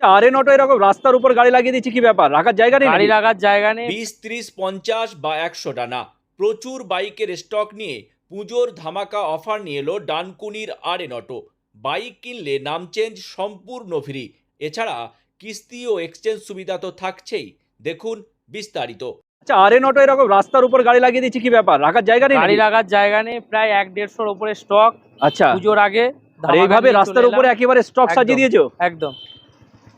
আর N auto এরকম রাস্তার উপর গাড়ি লাগিয়ে দিচ্ছি কি ব্যাপার? রাখার জায়গা নেই গাড়ি রাখার জায়গা নেই। বিশ ত্রিশ পঞ্চাশ বা একশো টানা। প্রচুর বাইকের স্টক নিয়ে পুজোর ধামাকা অফার নিয়ে এলো ডানকুনির আর এন অটো বাইক কিনলে নাম চেঞ্জ সম্পূর্ণ ফ্রি এছাড়া কিস্তি ও এক্সচেঞ্জ সুবিধা তো থাকছেই। দেখুন বিস্তারিত। আচ্ছা আর এন অটো এরকম রাস্তার উপর গাড়ি লাগিয়ে দিচ্ছি কি ব্যাপার? রাখার জায়গা নেই গাড়ি রাখার জায়গা নেই প্রায় এক দেড়শোর উপরে স্টক আচ্ছা। পুজোর আগে আর এইভাবে রাস্তার উপরে একেবারে স্টক সাজিয়ে দিয়েছ? একদম।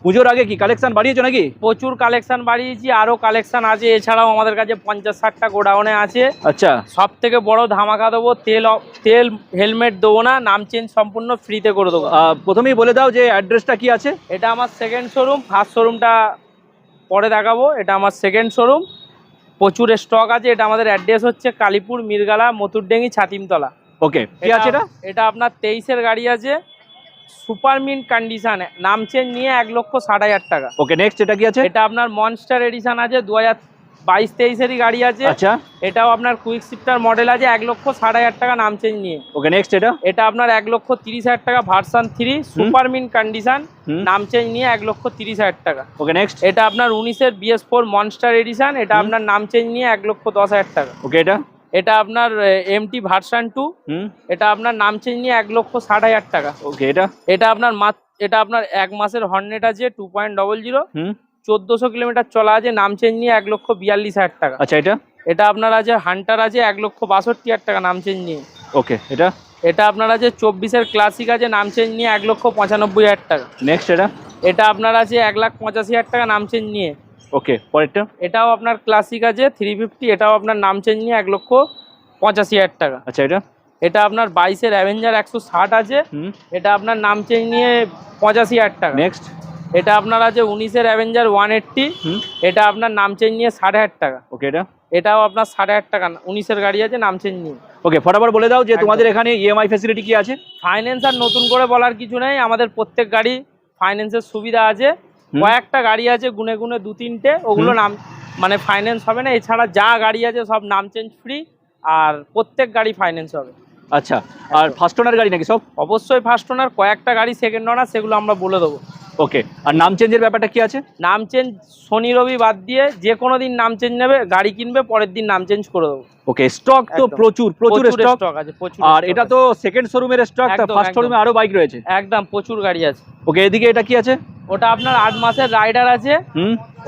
পুজোর আগে কি কালেকশন বাড়িয়েছো নাকি? প্রচুর কালেকশন বাড়িয়েছি আরও কালেকশন আছে এছাড়াও আমাদের কাছে পঞ্চাশ ষাটটা গোডাউনে আছে। আচ্ছা। সব থেকে বড় ধামাকা দেবো তেল তেল হেলমেট দেবো না নাম চেঞ্জ সম্পূর্ণ ফ্রিতে করে দেবো। প্রথমেই বলে দাও যে অ্যাড্রেসটা কি আছে। এটা আমার সেকেন্ড শোরুম ফার্স্ট শোরুমটা পরে দেখাবো এটা আমার সেকেন্ড শোরুম প্রচুর স্টক আছে এটা আমাদের অ্যাড্রেস হচ্ছে কালীপুর মিরগালা মতুরডেঙ্গি ছাতিমতলা। ওকে এটা? এটা আপনার তেইশের গাড়ি আছে সুপার মিন্ট কন্ডিশন নাম চেঞ্জ নিয়ে এক লক্ষ ষাট হাজার টাকা। ওকে নেক্সট এটা কি আছে? এটা আপনার মনস্টার এডিশন আছে দু হাজার বাইশ তেইশেরই গাড়ি আছে। আচ্ছা। এটাও আপনার কুইক শিফটার মডেল আছে এক লক্ষ ষাট হাজার টাকা নাম চেঞ্জ নিয়ে। ওকে নেক্সট এটা? এটা আপনার এক লক্ষ তিরিশ হাজার টাকা version three super mint condition নাম চেঞ্জ নিয়ে এক লক্ষ তিরিশ হাজার টাকা। ওকে নেক্সট এটা আপনার উনিশের বিএস ফোর মনস্টার এডিশন এটা আপনার নাম চেঞ্জ নিয়ে এক লক্ষ দশ হাজার টাকা। ওকে এটা? এটা আপনার এমটি ভার্সান টু এটা আপনার নাম চেঞ্জ নিয়ে এক লক্ষ ষাট হাজার টাকা। ওকে এটা? এটা আপনার মাত এটা আপনার এক মাসের হর্নেট আছে টু পয়েন্ট ডবল জিরো চোদ্দোশো কিলোমিটার চলা আছে নাম চেঞ্জ নিয়ে এক লক্ষ বিয়াল্লিশ হাজার টাকা। আচ্ছা এটা? এটা আপনার আছে হান্টার আছে এক লক্ষ বাষট্টি হাজার টাকা নাম চেঞ্জ নিয়ে। ওকে এটা? এটা আপনার আছে চব্বিশের ক্লাসিক আছে নাম চেঞ্জ নিয়ে এক লক্ষ পঁচানব্বই হাজার টাকা। নেক্সট এটা? এটা আপনার আছে এক লাখ পঁচাশি হাজার টাকা নাম চেঞ্জ নিয়ে। ওকে পরেরটা? এটাও আপনার ক্লাসিক আছে থ্রি ফিফটি এটাও আপনার নাম চেঞ্জ নিয়ে এক লক্ষ পঁচাশি হাজার টাকা। আচ্ছা এটা? এটা আপনার বাইশের অ্যাভেঞ্জার একশো ষাট আছে এটা আপনার নাম চেঞ্জ নিয়ে পঁচাশি হাজার টাকা। নেক্সট এটা আপনার আছে উনিশের অ্যাভেঞ্জার ওয়ান এইট্টি এটা আপনার নাম চেঞ্জ নিয়ে সাড়ে হাজার টাকা। ওকে এটা? এটাও আপনার সাড়ে হাজার টাকা উনিশের গাড়ি আছে নাম চেঞ্জ নিয়ে। ওকে ফটাফট বলে দাও যে তোমাদের এখানে ইএমআই ফ্যাসিলিটি কি আছে? ফাইন্যান্স আর নতুন করে বলার কিছু নেই আমাদের প্রত্যেক গাড়ি ফাইন্যান্সের সুবিধা আছে। কয়েকটা গাড়ি আছে গুনে গুনে দু তিনটে ওগুলো নাম মানে ফাইন্যান্স হবে না এছাড়া যা গাড়ি আছে সব নাম চেঞ্জ ফ্রি আর প্রত্যেক গাড়ি ফাইন্যান্স হবে। আচ্ছা আর ফার্স্ট ওনার গাড়ি নাকি সব? অবশ্যই ফার্স্ট ওনার কয়েকটা গাড়ি সেকেন্ড ওনার সেগুলো আমরা বলে দেবো। ওকে আর নাম চেঞ্জের ব্যাপারটা কি আছে? নাম চেঞ্জ শনি রবি বাদ দিয়ে যে কোনো দিন নাম চেঞ্জ নেবে গাড়ি কিনবে পরের দিন নাম চেঞ্জ করে দেবো। ওকে স্টক তো প্রচুর প্রচুর স্টক আছে প্রচুর আর এটা তো সেকেন্ড শোরুমের স্টক ফার্স্ট। শোরুমে আরও বাইক রয়েছে। একদম প্রচুর গাড়ি আছে। ওকে এদিকে এটা কি আছে? ওটা আপনার আট মাসের রাইডার আছে।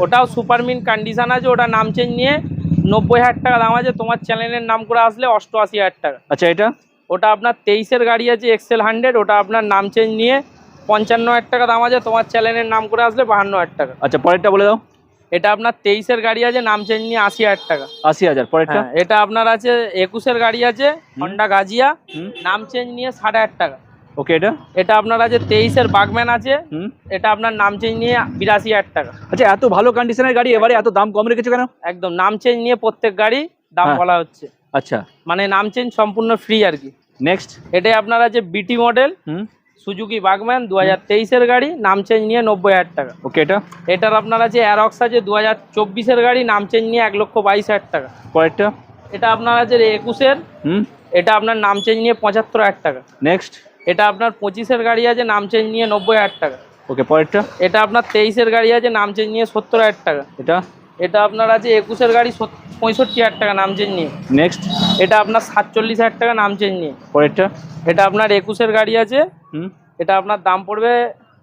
ওটাও সুপার মিন কন্ডিশন আছে ওটা নাম চেঞ্জ নিয়ে নব্বই হাজার টাকা দাম আছে। তোমার চ্যানেলের নাম করে আসলে অষ্টআশি হাজার টাকা। আচ্ছা এটা? ওটা আপনার তেইশের গাড়ি আছে এক্সেল হান্ড্রেড ওটা আপনার নাম চেঞ্জ নিয়ে পঞ্চান্ন হাজার টাকা দাম আছে। তোমার চ্যানেলের নাম করে আসলে বাহান্ন হাজার টাকা। আচ্ছা পরেরটা বলে দাও। এটা আপনার তেইশের গাড়ি আছে নাম চেঞ্জ নিয়ে আশি হাজার টাকা। আশি হাজার পরেরটা? হ্যাঁ এটা আপনার আছে একুশের গাড়ি আছে হন্ডা গাজিয়া নাম চেঞ্জ নিয়ে সাড়ে হাজার টাকা। ওকে এটা? এটা আপনার আছে তেইশের বাগম্যান আছে। এটা আপনার নাম চেঞ্জ নিয়ে বিরাশি হাজার টাকা। আচ্ছা এত ভালো কন্ডিশনের গাড়ি এবারে এত দাম কম রেখেছো কেন? একদম নাম চেঞ্জ নিয়ে প্রত্যেক গাড়ি দাম হ্যাঁ। বলা হচ্ছে। আচ্ছা। মানে নাম চেঞ্জ সম্পূর্ণ ফ্রি আর কি। নেক্সট এটাই আপনার আছে বিটি মডেল সুজুকি বাগম্যান দু হাজার তেইশের গাড়ি নাম চেঞ্জ নিয়ে নব্বই হাজার টাকা। ওকে এটা? এটার আপনার আছে অ্যারক্স আছে দু হাজার চব্বিশের গাড়ি নাম চেঞ্জ নিয়ে এক লক্ষ বাইশ হাজার টাকা। পরেরটা? এটা আপনার আছে একুশের এটা আপনার নাম চেঞ্জ নিয়ে পঁচাত্তর হাজার টাকা। নেক্সট এটা আপনার পঁচিশের গাড়ি আছে নাম চেঞ্জ নিয়ে নব্বই হাজার টাকা। ওকে পরেরটা? এটা আপনার তেইশের গাড়ি আছে নাম চেঞ্জ নিয়ে সত্তর হাজার টাকা। এটা? এটা আপনার আছে একুশের গাড়ি পঁয়ষট্টি হাজার টাকা নাম চেঞ্জ নিয়ে। নেক্সট এটা আপনার সাতচল্লিশ হাজার টাকা নাম চেঞ্জ নিয়ে। পরেরটা? এটা আপনার একুশের গাড়ি আছে হুম? এটা আপনার দাম পড়বে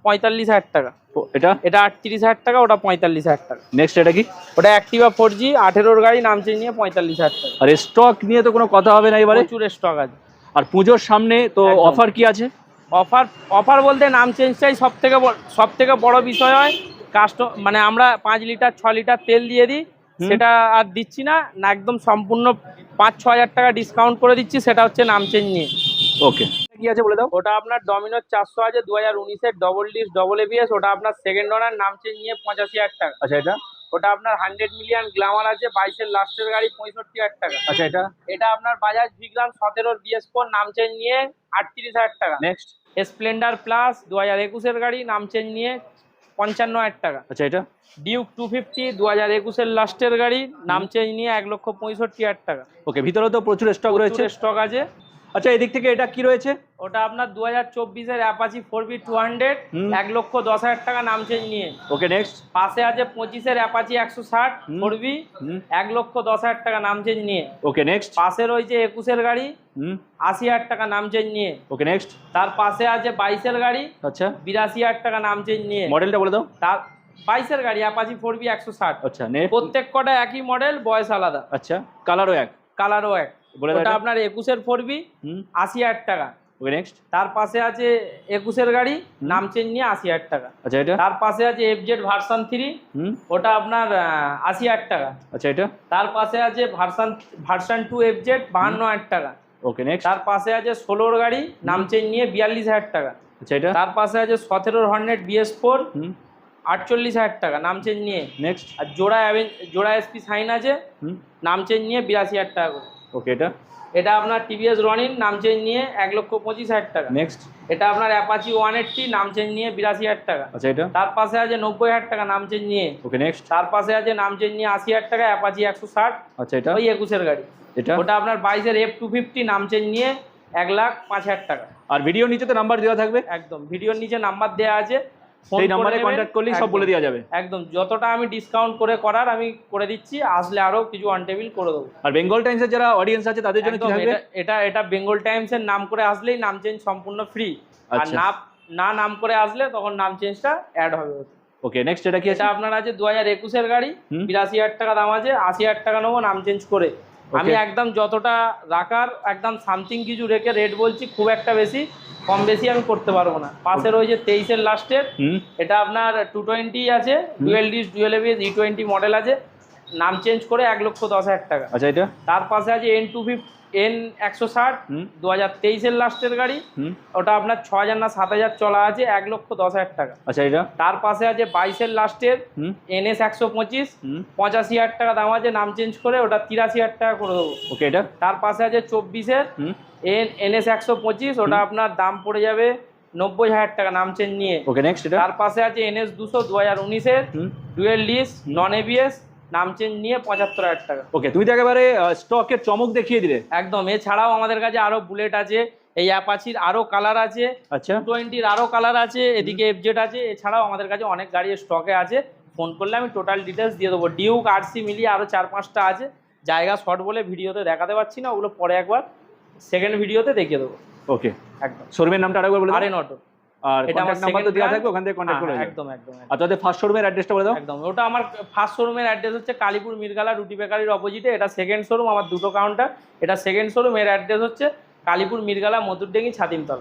পঁয়তাল্লিশ হাজার টাকা। এটা? এটা আটত্রিশ হাজার টাকা ওটা পঁয়তাল্লিশ হাজার টাকা। নেক্সট এটা কি? ওটা অ্যাক্টিভা ফোর জি আঠেরোর গাড়ি নাম চেঞ্জ নিয়ে পঁয়তাল্লিশ হাজার টাকা। আর স্টক নিয়ে তো কোনো কথা হবে না এবারে। প্রচুর স্টক আছে। আর পুজোর সামনে তো অফার কি আছে? অফার অফার বলতে নাম চেঞ্জটাই সব থেকে সব থেকে বড় বিষয় হয় কাস্ট মানে আমরা পাঁচ লিটার ছ লিটার তেল দিয়ে দিই সেটা আর দিচ্ছি না না একদম সম্পূর্ণ পাঁচ ছ হাজার টাকা ডিসকাউন্ট করে দিচ্ছি সেটা হচ্ছে নাম চেঞ্জ নিয়ে। ওকে কি আছে বলে দাও? ওটা আপনার ডমিনোর চারশো আছে দু হাজার উনিশের ডবল ডিস ডবল এবিএস ওটা আপনার সেকেন্ড ওনার নাম চেঞ্জ নিয়ে পঁচাশি হাজার টাকা। আচ্ছা এটা? ওটা আপনার হান্ড্রেড মিলিয়ন গ্লামার আছে বাইশের লাস্টের গাড়ি পঁয়ষট্টি হাজার টাকা। আচ্ছা এটা? এটা আপনার বাজাজ ভিগ্রাম সতেরোর বিএস ফোর নাম চেঞ্জ নিয়ে আটত্রিশ হাজার টাকা। নেক্সট স্প্লেন্ডার প্লাস দু হাজার একুশের গাড়ি নাম চেঞ্জ নিয়ে পঞ্চান্ন হাজার টাকা। আচ্ছা এটা? ডিউক টু ফিফটি দু হাজার একুশের লাস্টের গাড়ি নাম চেঞ্জ নিয়ে এক লক্ষ পঁয়ষট্টি হাজার টাকা। ওকে ভিতরে তো প্রচুর স্টক রয়েছে। স্টক আছে। আচ্ছা এদিক থেকে এটা কি রয়েছে? ওটা আপনার দু হাজার চব্বিশের Apache four B two hundred এক লক্ষ দশ হাজার টাকা নাম চেঞ্জ নিয়ে। ওকে নেক্সট পাশে আছে পঁচিশের অ্যাপাচি একশো ষাট। ফোর বি এক লক্ষ দশ হাজার টাকা নাম চেঞ্জ নিয়ে। ওকে নেক্সট পাশে রয়েছে একুশের গাড়ি আশি হাজার টাকা নাম চেঞ্জ নিয়ে। ওকে নেক্সট তার পাশে আছে বাইশের গাড়ি আচ্ছা। বিরাশি হাজার টাকা নাম চেঞ্জ নিয়ে। মডেলটা বলে দাও। তার বাইশের গাড়ি অ্যাপাচি ফোর বি একশো ষাট। আচ্ছা প্রত্যেক কটা একই মডেল বয়স আলাদা। আচ্ছা কালারও এক। কালারও এক। ওটা। আপনার একুশের ফোর বি হুম। আশি হাজার টাকা। ওকে নেক্সট তার পাশে আছে একুশের গাড়ি নাম চেঞ্জ নিয়ে আশি হাজার টাকা। আচ্ছা এটা? তার পাশে আছে এফজেড ভার্সান থ্রি হুম। ওটা আপনার আশি হাজার টাকা। আচ্ছা এটা? তার পাশে আছে ভার্সান ভার্সান টু এফজেড বাহান্ন হাজার টাকা। ওকে নেক্সট তার পাশে আছে ষোলোর গাড়ি নাম চেঞ্জ নিয়ে বিয়াল্লিশ হাজার টাকা। আচ্ছা এটা? তার পাশে আছে সতেরোর হন্ড্রেড বিএস ফোর আটচল্লিশ হাজার টাকা নাম চেঞ্জ নিয়ে। নেক্সট আর জোড়া জোড়া এসপি সাইন আছে নাম চেঞ্জ নিয়ে বিরাশি হাজার টাকা করে। ওকে এটা? এটা আপনার টিভিএস রনিন নাম চেঞ্জ নিয়ে এক লক্ষ পঁচিশ হাজার টাকা। নেক্সট এটা আপনার অ্যাপাচি ওয়ান এইট্টি নাম চেঞ্জ নিয়ে বিরাশি হাজার টাকা। আচ্ছা এটা? তার পাশে আছে নব্বই হাজার টাকা নাম চেঞ্জ নিয়ে। ওকে নেক্সট তার পাশে আছে নাম চেঞ্জ নিয়ে আশি হাজার টাকা অ্যাপাচি একশো ষাট। আচ্ছা এটা? ওই একুশের গাড়ি। এটা? ওটা আপনার বাইশের এফ টু ফিফটি নাম চেঞ্জ নিয়ে এক লাখ পাঁচ হাজার টাকা। আর ভিডিও নিচে তো নাম্বার দেওয়া থাকবে? একদম ভিডিওর নিচে নাম্বার দেওয়া আছে। সেই নাম্বারে। কন্ট্যাক্ট করলেই সব বলে দেওয়া যাবে। একদম। যতটা আমি ডিসকাউন্ট করে করার আমি করে দিচ্ছি আসলে আরও কিছু অন টেবিল করে দেবো। আর বেঙ্গল টাইমসের যারা অডিয়েন্স আছে তাদের জন্য কি থাকবে? এটা- এটা বেঙ্গল টাইমস এর নাম করে আসলেই নাম চেঞ্জ সম্পূর্ণ ফ্রি আর আচ্ছা। না না নাম করে আসলে তখন নাম চেঞ্জটা অ্যাড হবে। ওকে নেক্সট এটা কি আছে? এটা আপনার আছে দু হাজার একুশের গাড়ি। বিরাশি হাজার টাকা দাম আছে আশি হাজার টাকা নেব নাম চেঞ্জ করে। আমি একদম যতটা রাখার একদম সামথিং কিছু রেখে রেট বলছি খুব একটা বেশি কম বেশি আমি করতে পারব না। পাশে রয়েছে তেইশের লাস্টের এটা আপনার টু টোয়েন্টি আছে dual disc dual ABS E twenty model আছে নাম চেঞ্জ করে এক লক্ষ দশ হাজার টাকা। আচ্ছা এটা? তার পাশে আছে এন টু ফিফ এন একশো ষাট দু হাজার তেইশের লাস্টের গাড়ি। হুম। ওটা আপনার ছ হাজার না সাত হাজার চলা আছে এক লক্ষ দশ হাজার টাকা। আচ্ছা এটা? তার পাশে আছে বাইশের লাস্টের এন এস একশো পঁচিশ পঁচাশি হাজার টাকা দাম আছে নাম চেঞ্জ করে ওটা তিরাশি হাজার টাকা করে দেবো। ওকে এটা? তার পাশে আছে চব্বিশের এন এন এস একশো পঁচিশ ওটা আপনার দাম পড়ে যাবে নব্বই হাজার টাকা নাম চেঞ্জ নিয়ে। ওকে নেক্সট এটা? তার পাশে আছে এন এস দুশো দু হাজার উনিশের ডুয়েল ডিস নন এবিএস নাম চেঞ্জ নিয়ে পঁচাত্তর হাজার টাকা। ওকে তুমি তো একেবারে স্টকের চমক দেখিয়ে দিলে। একদম এছাড়াও আমাদের কাছে আরও বুলেট আছে এই অ্যাপাচির আরও কালার আছে আচ্ছা। টোয়েন্টির আরও কালার আছে এদিকে এফজেড আছে এছাড়াও আমাদের কাছে অনেক গাড়ি স্টকে আছে। ফোন করলে আমি টোটাল ডিটেলস দিয়ে দেবো। ডিউক আরসি মিলিয়ে আরও চার পাঁচটা আছে। জায়গা শর্ট বলে ভিডিওতে দেখাতে পারছি না ওগুলো পরে একবার সেকেন্ড ভিডিওতে দেখিয়ে দেবো। ওকে। একদম। শোরুমের নামটা আরেকবার বলে আরে নটো আর এটা আমার নাম্বার তো দেওয়া থাকবে ওখান থেকে কন্ট্যাক্ট করে একদম একদম একদম। আর তাদের ফার্স্ট শোরুমের অ্যাড্রেসটা বলে দাও। একদম ওটা আমার ফার্স্ট শোরুমের অ্যাড্রেস হচ্ছে কালীপুর মিরগালা রুটি বেকারির অপোজিটে এটা সেকেন্ড শোরুম আমার দুটো কাউন্টার এটা সেকেন্ড শোরুম এর অ্যাড্রেস হচ্ছে কালীপুর মিরগালা মধুরডেঙ্গি ছাতিমতলা।